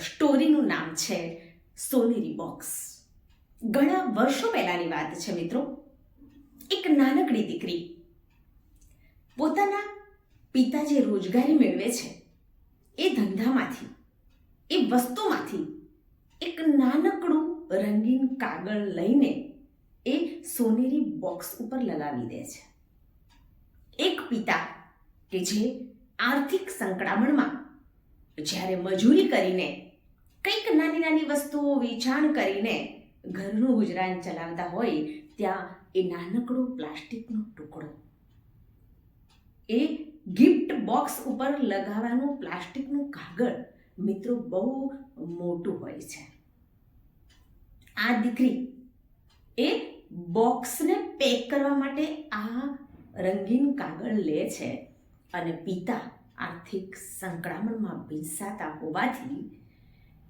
સ્ટોરીનું નામ છે સોનેરી બોક્સ. ઘણા વર્ષો પહેલાની વાત છે મિત્રો. એક નાનકડી દીકરી પોતાના પિતા જે રોજગારી મેળવે છે. એ ધંધામાંથી, એ વસ્તુમાંથી એક નાનકડું રંગીન કાગળ લઈને એ સોનેરી બોક્સ ઉપર લગાવી દે છે. એક પિતા કે જે આર્થિક સંકળામણમાં જ્યારે મજૂરી કરીને કંઈક નાની નાની વસ્તુઓ વેચાણ કરીને ઘરનું ગુજરાન ચલાવતા હોય, ત્યાં એ નાનકડો પ્લાસ્ટિકનો ટુકડો. એ ગિફ્ટ બોક્સ ઉપર લગાવવાનું પ્લાસ્ટિકનું કાગળ મિત્રો બહુ મોટું હોય છે. આ દીકરી એ બોક્સને પેક કરવા માટે આ રંગીન કાગળ લે છે અને પિતા આર્થિક સંકળામણમાં ભીંસાતા હોવાથી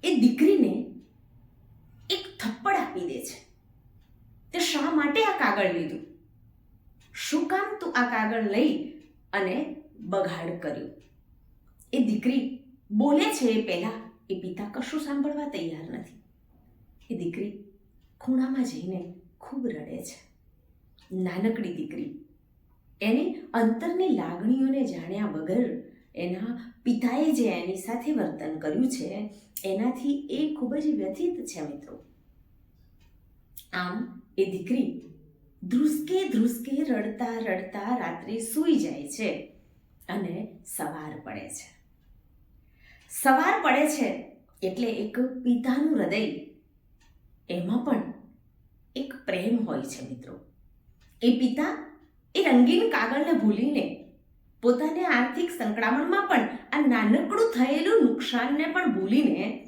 એ દીકરીને એક થપ્પડ આપી દે છે. તે શા માટે આ કાગળ લીધું? શું કામ તું આ કાગળ લઈ અને બગાડ કર્યો? એ દીકરી બોલે છે એ પહેલાં, એ પિતા કશું સાંભળવા તૈયાર નથી. એ દીકરી ખૂણામાં જઈને ખૂબ રડે છે. નાનકડી દીકરી, એની અંતરની લાગણીઓને જાણ્યા વગર એના પિતાએ જે એની સાથે વર્તન કર્યું છે, એનાથી એ ખૂબ જ વ્યથિત છે મિત્રો. આમ એ દીકરી ધ્રુસકે ધ્રુસકે રડતા રડતા રાત્રે સૂઈ જાય છે અને સવાર પડે છે. સવાર પડે છે એટલે એક પિતાનું હૃદય, એમાં પણ એક પ્રેમ હોય છે મિત્રો. એ પિતા એ રંગીન કાગળને ભૂલીને પોતાને આર્થિક સંકળામણમાં પણ આ નાનકડું થયેલું નુકસાનને પણ ભૂલીને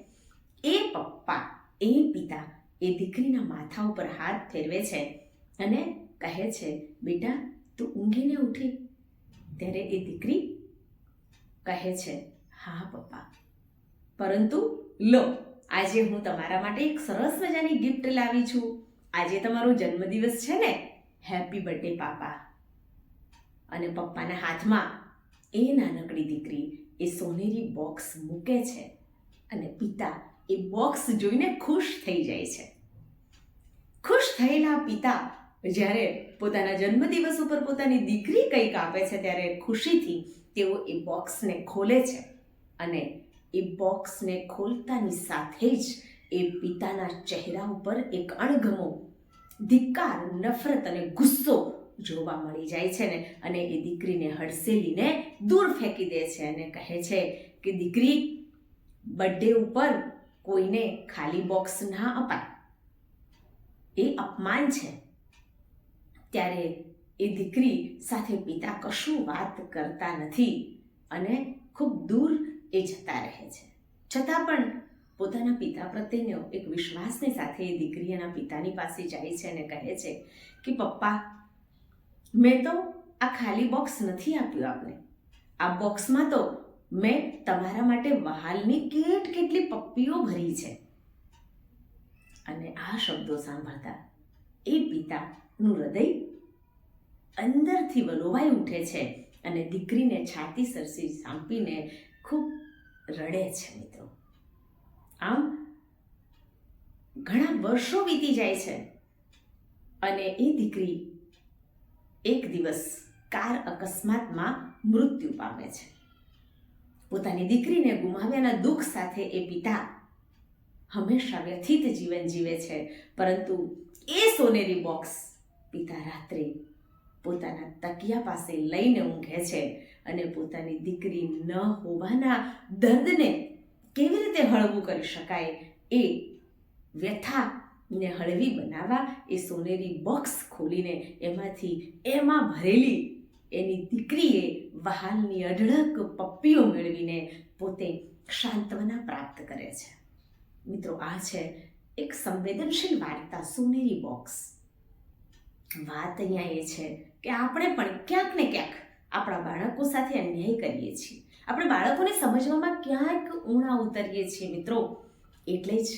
એ પપ્પા, એ પિતા, એ દીકરીના માથા ઉપર હાથ ફેરવે છે અને કહે છે, બેટા, તું ઊંઘીને ઉઠી. ત્યારે એ દીકરી કહે છે, હા, પપ્પા. પરંતુ લો, આજે હું તમારા માટે એક સરસ મજાની ગિફ્ટ લાવી છું. આજે તમારો જન્મદિવસ છે ને? હેપી બર્થડે પાપા અને પપ્પાના હાથમાં એ નાનકડી દીકરી એ સોનેરી બોક્સ મૂકે છે અને પિતા એ બોક્સ જોઈને ખુશ થઈ જાય છે. ખુશ થયેલા પિતા જ્યારે પોતાના જન્મદિવસ ઉપર પોતાની દીકરી કંઈક આપે છે ત્યારે ખુશીથી તેઓ એ બોક્સને ખોલે છે અને એ બોક્સને ખોલતાની સાથે જ એ પિતાના ચહેરા ઉપર એક અણગમો, ધિક્કાર, નફરત અને ગુસ્સો જોવા મળી જાય છે ને, અને એ દીકરીને હડસેલીને દૂર ફેંકી દે છે અને કહે છે કે, દીકરી, બર્થડે ઉપર કોઈને ખાલી બોક્સ ના અપાય. એ અપમાન છે. ત્યારે એ દીકરી સાથે પિતા કશું વાત કરતા નથી અને ખૂબ દૂર એ જતા રહે છે. છતાં પણ પોતાના પિતા પ્રત્યેનો એક વિશ્વાસની સાથે એ દીકરી એના પિતાની પાસે જાય છે અને કહે છે કે, પપ્પા મેં તો આ ખાલી બોક્સ નથી આપ્યું આપને. આ બોક્સમાં તો મેં તમારા માટે વહાલની કેટ કેટલી પપ્પીઓ ભરી છે. અને આ શબ્દો સાંભળતા એ પિતાનું હૃદય અંદરથી વલોવાઈ ઉઠે છે અને દીકરીને છાતી સરસી સાંપીને ખૂબ રડે છે મિત્રો. આમ ઘણા વર્ષો વીતી જાય છે અને એ દીકરી એક દિવસ કાર અકસ્માતમાં મૃત્યુ પામે છે. પોતાની દીકરીને ગુમાવ્યાના દુઃખ સાથે એ પિતા હંમેશા વ્યથિત જીવન જીવે છે, પરંતુ એ સોનેરી બોક્સ પિતા રાત્રે પોતાના તકિયા પાસે લઈને ઊંઘે છે અને પોતાની દીકરી ન હોવાના દર્દને કેવી રીતે હળવું કરી શકાય એ વ્યથાને હળવી બનાવવા એ સોનેરી બોક્સ ખોલીને એમાંથી એમાં ભરેલી એની દીકરીએ વહાલની અઢળક પપ્પીઓ મેળવીને પોતે સાંત્વના પ્રાપ્ત કરે છે. મિત્રો, આ છે એક સંવેદનશીલ વાર્તા, સોનેરી બોક્સ વાત અહીંયા એ છે કે આપણે પણ ક્યાંક ને ક્યાંક આપણા બાળકો સાથે અન્યાય કરીએ છીએ. આપણે બાળકોને સમજવામાં ક્યાંક ઊણા ઉતરીએ છીએ મિત્રો. એટલે જ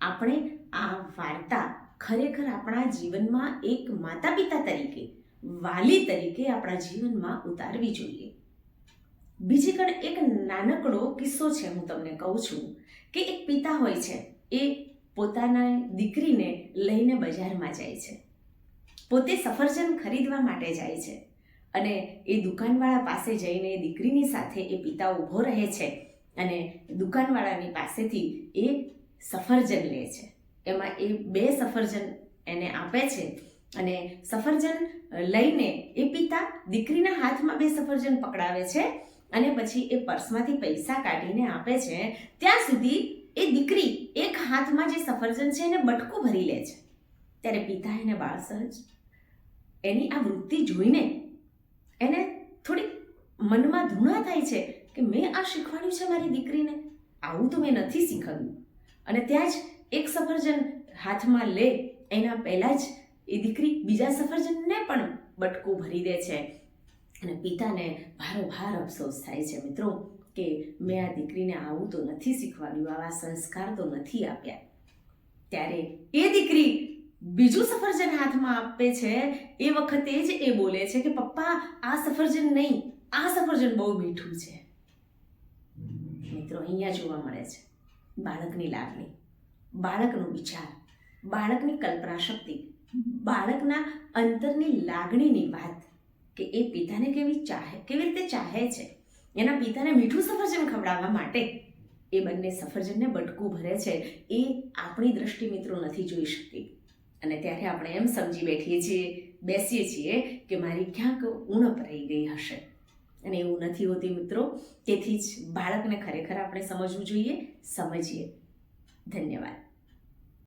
આપણે આ વાર્તા ખરેખર આપણા જીવનમાં એક માતા પિતા તરીકે, વાલી તરીકે આપણા જીવનમાં ઉતારવી જોઈએ. બીજી કડ એક નાનકડો કિસ્સો છે હું તમને કહું છું કે એક પિતા હોય છે, એ પોતાના દીકરીને લઈને બજારમાં જાય છે. પોતે સફરજન ખરીદવા માટે જાય છે અને એ દુકાનવાળા પાસે જઈને દીકરીની સાથે એ પિતા ઊભો રહે છે અને દુકાનવાળાની પાસેથી એ સફરજન લે છે. એમાં એ બે સફરજન એને આપે છે. અને સફરજન લઈને એ પિતા દીકરીના હાથમાં બે સફરજન પકડાવે છે અને પછી એ પર્સમાંથી પૈસા કાઢીને આપે છે. ત્યાં સુધી એ દીકરી એક હાથમાં જે સફરજન છે એને બટકું ભરી લે છે. ત્યારે પિતા એને બાળ સહજ એની આ વૃત્તિ જોઈને એને થોડી મનમાં ધૂણા થાય છે કે મેં આ શીખવાડ્યું છે મારી દીકરીને. આવું તો મેં નથી શીખવ્યું. અને ત્યાં જ એક સફરજન હાથમાં લે, એના પહેલાં જ એ દીકરી બીજા સફરજનને પણ બટકું ભરી દે છે. અને પિતાને ભારોભાર અફસોસ થાય છે. મિત્રો, કે મેં આ દીકરીને આવું તો નથી શીખવાડ્યું, આવા સંસ્કાર તો નથી આપ્યા. ત્યારે એ દીકરી બીજું સફરજન હાથમાં આપે છે. એ વખતે જ એ બોલે છે કે, પપ્પા, આ સફરજન નહીં, આ સફરજન બહુ મીઠું છે. મિત્રો, અહીંયા જોવા મળે છે બાળકની લાગણી. બાળકનો વિચાર બાળકની કલ્પના શક્તિ બાળકના અંતરની લાગણીની વાત કે એ પિતાને કેવી ચાહે કેવી રીતે ચાહે છે એના પિતાને મીઠું સફરજન ખવડાવવા માટે એ બંને સફરજનને બટકું ભરે છે એ આપણી દ્રષ્ટિ મિત્રો નથી જોઈ શકતી. અને ત્યારે આપણે એમ સમજી બેઠીએ છીએ બેસીએ છીએ કે મારી ક્યાંક ઉણપ રહી ગઈ હશે. અને એવું નથી હોતી મિત્રો તેથી જ બાળકને ખરેખર આપણે સમજવું જોઈએ સમજીએ. धन्यवाद.